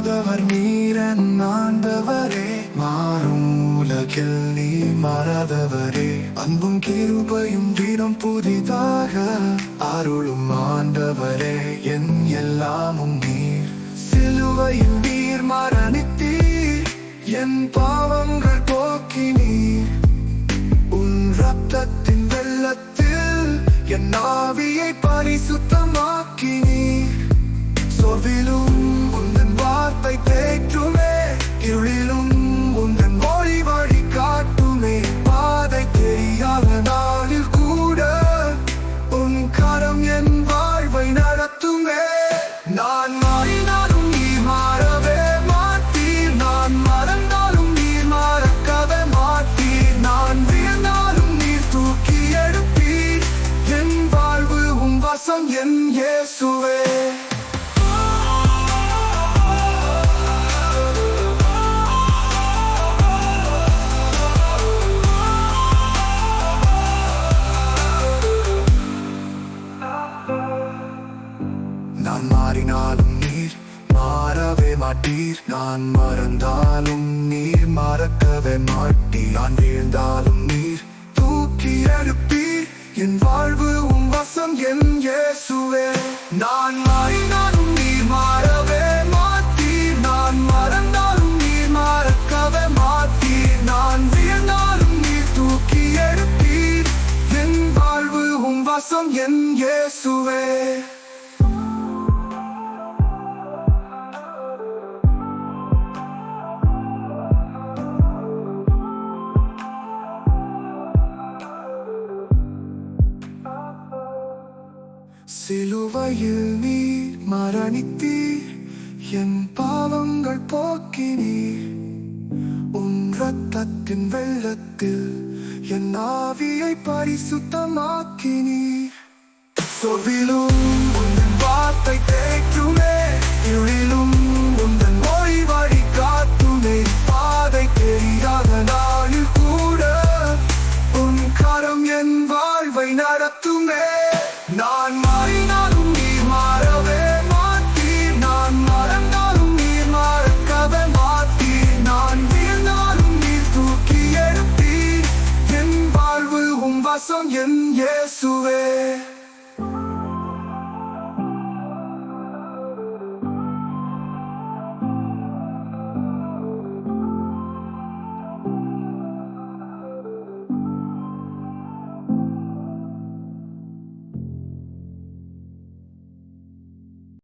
மாறாதவர் நீரன் ஆண்டவரே மாறும் உலகில் நீ மாறாதவரே அன்பும் கிருபையும் தினம் புதிதாக அருளும் ஆண்டவரே என் எல்லாமும் நீர். சிலுவையும் நீர் மரணித்தீர் என் பாவங்கள் போக்கினீர் உன் ரத்தத்தின் வெள்ளத்தில் என் ஆவியை பரிசுத்தமாக்கினீர் உன் வசம் என் இயேசுவே நான் மாறினாலும் நீர் மாறவே மாட்டீர். நான் மறந்தாலும் நீர் மறக்கவே மாட்டீர். நான் வீழ்ந்தாலும் நீர் தூக்கி எடுப்பீர் என் வாழ்வு உன் வசம் என் இயேசுவே நான் மாறினாலும் நீர் மாறவே மாட்டீர். நான் மறந்தாலும் நீர் மறக்கவே மாட்டீர். நான் வீழ்ந்தாலும் நீர் தூக்கி எடுப்பீர். என் வாழ்வு உன் வசம் என் இயேசுவே. சிலுவையில் நீ மரணித்தீர். என் பாவங்கள் போக்கினீர். உன் ரத்தத்தின் வெள்ளத்தில் என் ஆவியை பரிசுத்தமாக்கினீர். சொவிலும் உந்தன் வார்த்தை தேய்க்குமே இருளிலும் உந்தன் மொழி வழி காத்துமே. பாதை தெரியாத நாளில் கூட உன் கரம் என் வாழ்வை நட எடுப்பீர் என் இயேசுவே.